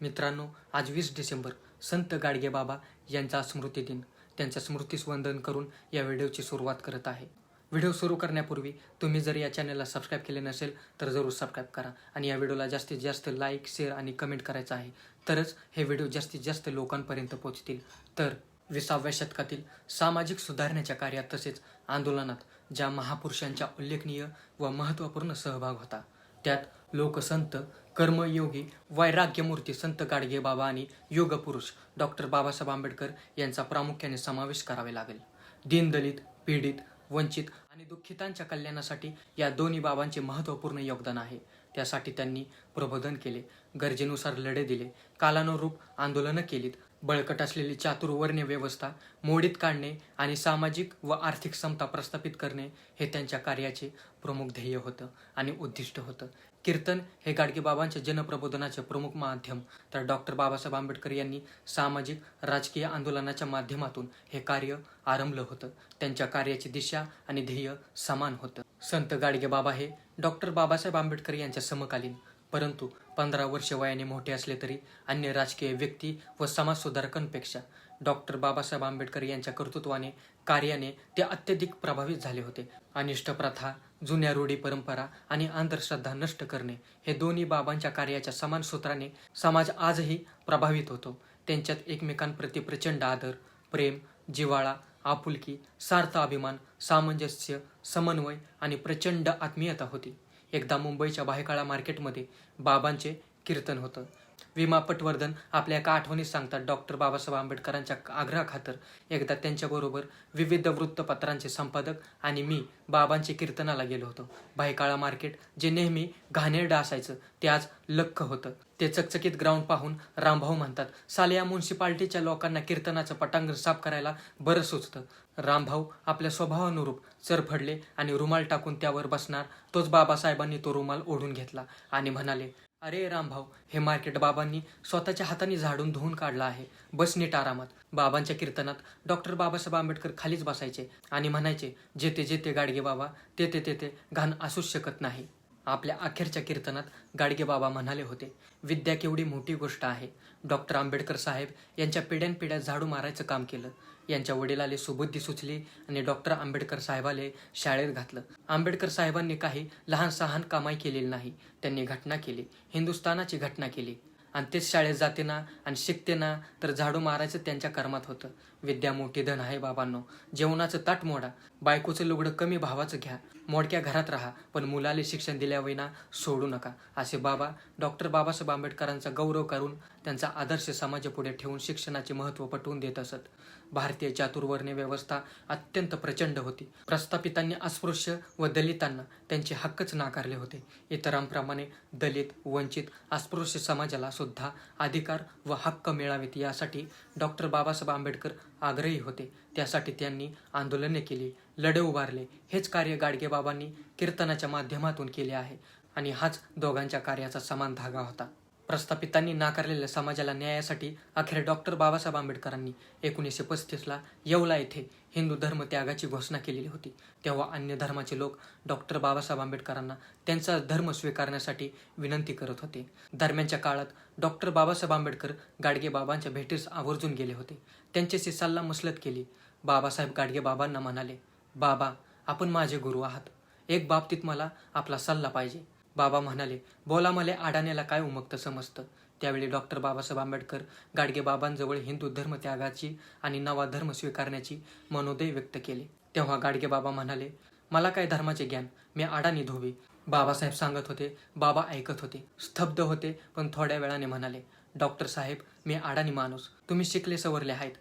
मित्रांनो आज वीस डिसेंबर संत गाडगेबाबा यांचा यांचा स्मृतिदिन त्यांच्या स्मृतीस वंदन करून या व्हिडिओची सुरुवात करत आहे. व्हिडिओ सुरू करण्यापूर्वी तुम्ही जर या चॅनलला सबस्क्राईब केले नसेल तर जरूर सबस्क्राईब करा आणि या व्हिडिओला जास्तीत जास्त लाईक शेअर आणि कमेंट करायचं आहे. तरच हे व्हिडिओ जास्तीत जास्त लोकांपर्यंत पोहोचतील. तर विसाव्या शतकातील सामाजिक सुधारण्याच्या कार्यात तसेच आंदोलनात ज्या महापुरुषांच्या उल्लेखनीय व महत्त्वपूर्ण सहभाग होता त्यात लोकसंत कर्मयोगी वैराग्यमूर्ती संत गाडगे बाबा आणि योगपुरुष डॉक्टर बाबासाहेब आंबेडकर यांचा प्रामुख्याने समावेश करावे लागेल. दीनदलित पीडित वंचित आणि दुःखितांच्या कल्याणासाठी या दोन्ही बाबांचे महत्त्वपूर्ण योगदान आहे. त्यासाठी त्यांनी प्रबोधन केले गरजेनुसार लढे दिले कालानुरूप आंदोलनं केलीत बळकट असलेली चातुर्वर्ण्य व्यवस्था मोडीत काढणे आणि सामाजिक व आर्थिक समता प्रस्थापित करणे हे त्यांच्या कार्याचे प्रमुख ध्येय होतं आणि उद्दिष्ट होतं. कीर्तन हे गाडगेबाबांच्या जनप्रबोधनाचे प्रमुख माध्यम. तर डॉक्टर बाबासाहेब आंबेडकर यांनी सामाजिक राजकीय आंदोलनाच्या माध्यमातून हे कार्य आरंभलं होतं. त्यांच्या कार्याची दिशा आणि ध्येय समान होतं. संत गाडगे बाबा हे डॉक्टर बाबासाहेब आंबेडकर यांच्या समकालीन. परंतु पंधरा वर्ष वयाने मोठे असले तरी अन्य राजकीय व्यक्ती व समाजसुधारकांपेक्षा डॉक्टर बाबासाहेब आंबेडकर यांच्या कर्तृत्वाने कार्याने ते अत्यधिक प्रभावित झाले होते. अनिष्ट प्रथा जुन्या रूढी परंपरा आणि अंधश्रद्धा नष्ट करणे हे दोन्ही बाबांच्या कार्याच्या समान सूत्राने समाज आजही प्रभावित होतो. त्यांच्यात एकमेकांप्रती प्रचंड आदर प्रेम जिव्हाळा आपुलकी सार्थ अभिमान सामंजस्य समन्वय आणि प्रचंड आत्मीयता होती. एकदा मुंबईच्या भायकाळा मार्केटमध्ये बाबांचे कीर्तन होतं. विमा पटवर्धन आपल्या एका आठवणीत सांगतात डॉक्टर बाबासाहेब आंबेडकरांच्या आग्रहाखातर. एकदा त्यांच्याबरोबर विविध वृत्तपत्रांचे संपादक आणि मी बाबांचे कीर्तनाला गेलो होतो. भायकाळा मार्केट जे नेहमी घाणेरडं असायचं ते आज लख्ख होतं. ते चकचकीत ग्राउंड पाहून रामभाऊ म्हणतात साले या म्युन्सिपाल्टीच्या लोकांना कीर्तनाचं पटांगण साफ करायला बरं सुचतं. रामभाऊ आपल्या स्वभावानुरूप चरफडले आणि रुमाल टाकून त्यावर बसणार. तोच बाबासाहेबांनी तो रुमाल ओढून घेतला आणि म्हणाले अरे रामभाऊ हे मार्केट बाबांनी स्वतःच्या हाताने झाडून धुवून काढलं आहे. बस नीट आरामात. बाबांच्या कीर्तनात डॉक्टर बाबासाहेब आंबेडकर खालीच बसायचे आणि म्हणायचे जेते जेते गाडगे बाबा तेथे तेथे घाण असूच शकत नाही. आपल्या अखेरच्या कीर्तनात गाडगे बाबा म्हणाले होते विद्या केवढी मोठी गोष्ट आहे. डॉक्टर आंबेडकर साहेब यांच्या पिढ्यानपिढ्या झाडू मारायचं काम केलं. यांच्या वडिलाले सुबुद्धी सुचली आणि डॉक्टर आंबेडकर साहेबाले शाळेत घातलं. आंबेडकर साहेबांनी काही लहान सहान कामाई केलेली नाही. त्यांनी घटना केली. हिंदुस्थानाची घटना केली. आणि तेच शाळेत जाते ना आणि शिकते ना तर झाडू मारायचं त्यांच्या कर्मात होतं. विद्या मोठी धन आहे बाबांनो. जेवणाचं ताट मोडा. बायकोचं लुगडं कमी भावाचं घ्या. मोडक्या घरात राहा पण मुलाले शिक्षण दिल्याविना सोडू नका असे बाबा डॉक्टर बाबासाहेब आंबेडकरांचा गौरव करून त्यांचा आदर्श समाजापुढे ठेवून शिक्षणाचे महत्त्व पटवून देत असत. भारतीय चातुर्वर्ण्य व्यवस्था अत्यंत प्रचंड होती. प्रस्थापितांनी अस्पृश्य व दलितांना त्यांचे हक्कच नाकारले होते. इतरांप्रमाणे दलित वंचित अस्पृश्य समाजाला सुद्धा अधिकार व हक्क मिळावेत यासाठी डॉक्टर बाबासाहेब आंबेडकर आग्रही होते. त्यासाठी त्यांनी आंदोलने केली. लढे उभारले. हेच कार्य गाडगेबाबांनी कीर्तनाच्या माध्यमातून केले आहे. आणि हाच दोघांच्या कार्याचा समान धागा होता. प्रस्थापितांनी नाकारलेल्या समाजाला न्यायासाठी अखेर डॉक्टर बाबासाहेब आंबेडकरांनी एकोणीसशे पस्तीसला येवला येथे हिंदू धर्म त्यागाची घोषणा केलेली होती. तेव्हा अन्य धर्माचे लोक डॉक्टर बाबासाहेब आंबेडकरांना त्यांचा धर्म स्वीकारण्यासाठी विनंती करत होते. दरम्यानच्या काळात डॉक्टर बाबासाहेब आंबेडकर गाडगे बाबांच्या भेटीस आवर्जून गेले होते. त्यांच्याशी सल्ला मसलत केली. बाबासाहेब गाडगे बाबांना म्हणाले बाबा आपण माझे गुरु आहात. एक बाबतीत मला आपला सल्ला पाहिजे. बाबा म्हणाले बोला मला आडाण्याला काय उमगतं समजतं. त्यावेळी डॉक्टर बाबासाहेब आंबेडकर गाडगे बाबांजवळ हिंदू धर्म त्यागाची आणि नवा धर्म स्वीकारण्याची मनोदय व्यक्त केले. तेव्हा गाडगे बाबा म्हणाले मला काय धर्माचे ज्ञान? मी आडाणी धोवी बाबासाहेब सांगत होते बाबा ऐकत होते स्तब्ध होते पण थोड्या वेळाने म्हणाले डॉक्टर साहेब मी आडाणी माणूस. तुम्ही शिकले सवरले आहेत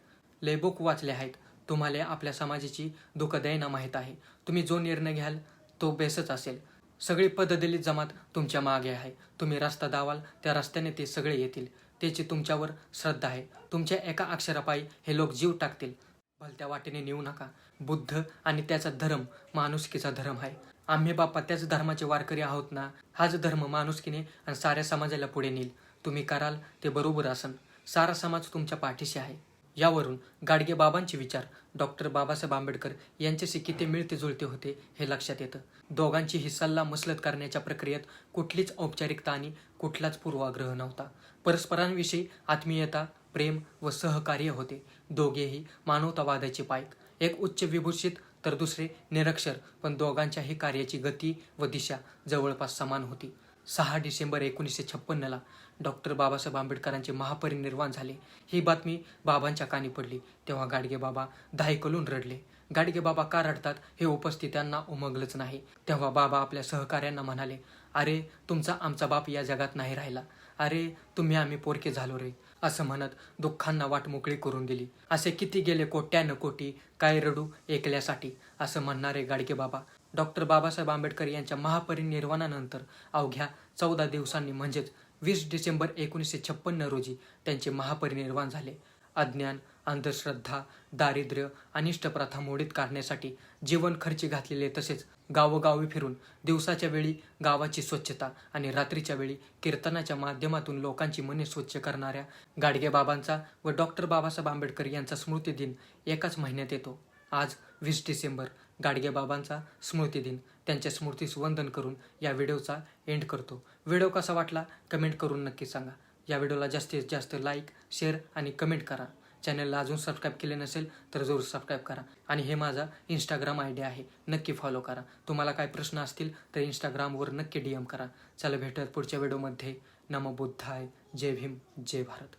लेबुक वाचले आहेत. तुम्हाला आपल्या समाजाची दुःखदयना माहीत आहे. तुम्ही जो निर्णय घ्याल तो बेसच असेल. सगळी पददलित जमात तुमच्या मागे आहे. तुम्ही रस्ता दावाल त्या रस्त्याने ते सगळे येतील. त्याची तुमच्यावर श्रद्धा आहे. तुमच्या एका अक्षरापायी हे लोक जीव टाकतील. भलत्या वाटेने नेऊ नका. बुद्ध आणि त्याचा धर्म माणुसकीचा धर्म आहे. आम्ही बाप्पा त्याच धर्माचे वारकरी आहोत ना? हाच धर्म माणुसकीने आणि साऱ्या समाजाला पुढे नेईल. तुम्ही कराल ते बरोबर असन. सारा समाज तुमच्या पाठीशी आहे. यावरून गाडगेबाबांचे विचार डॉक्टर बाबासाहेब आंबेडकर यांच्याशी किती मिळते जुळते होते हे लक्षात येतं. दोघांची ही सल्ला मसलत करण्याच्या प्रक्रियेत कुठलीच औपचारिकता आणि कुठलाच पूर्वाग्रह नव्हता. परस्परांविषयी आत्मीयता प्रेम व सहकार्य होते. दोघेही मानवतावादाचे पायक. एक उच्च विभूषित तर दुसरे निरक्षर पण दोघांच्याही कार्याची गती व दिशा जवळपास समान होती. सहा डिसेंबर एकोणीसशे छप्पन्नला डॉक्टर बाबासाहेब आंबेडकरांचे महापरिनिर्वाण झाले. ही बातमी बाबांच्या कानी पडली. तेव्हा गाडगे बाबा दायकलून रडले. गाडगे बाबा का रडतात हे उपस्थितांना उमगलंच नाही. तेव्हा बाबा आपल्या सहकार्यांना म्हणाले अरे तुमचा आमचा बाप या जगात नाही राहिला. अरे तुम्ही आम्ही पोरके झालो रे. असं म्हणत दुःखांना वाट मोकळी करून दिली. असे किती गेले कोट्यानं कोटी काय रडू एकल्यासाठी? असं म्हणणारे गाडगे बाबा डॉक्टर बाबासाहेब आंबेडकर यांच्या महापरिनिर्वाणानंतर अवघ्या चौदा दिवसांनी म्हणजेच वीस डिसेंबर एकोणीसशे छप्पन्न रोजी त्यांचे महापरिनिर्वाण झाले. अज्ञान अंधश्रद्धा दारिद्र्य अनिष्ट प्रथा मोडीत काढण्यासाठी जीवन खर्ची घातलेले तसेच गावोगावी फिरून दिवसाच्या वेळी गावाची स्वच्छता आणि रात्रीच्या वेळी कीर्तनाच्या माध्यमातून लोकांची मने स्वच्छ करणाऱ्या गाडगेबाबांचा व डॉक्टर बाबासाहेब आंबेडकर यांचा स्मृतिदिन एकाच महिन्यात येतो. आज वीस डिसेंबर गाडगेबाबांचा स्मृती दिन. त्यांच्या स्मृतीस वंदन करून या व्हिडिओचा एंड करतो. व्हिडिओ कसा वाटला? कमेंट करून नक्की सांगा. या व्हिडिओला जास्तीत जास्त लाईक शेअर आणि कमेंट करा. चॅनलला अजून सबस्क्राईब केले नसेल तर जरूर सबस्क्राईब करा. आणि हे माझा इंस्टाग्राम आय डी आहे. नक्की फॉलो करा. तुम्हाला काय प्रश्न असतील तर इंस्टाग्रामवर नक्की डी एम करा. चला भेटत पुढच्या व्हिडिओमध्ये. नम बुद्धाय. जय भीम. जय भारत.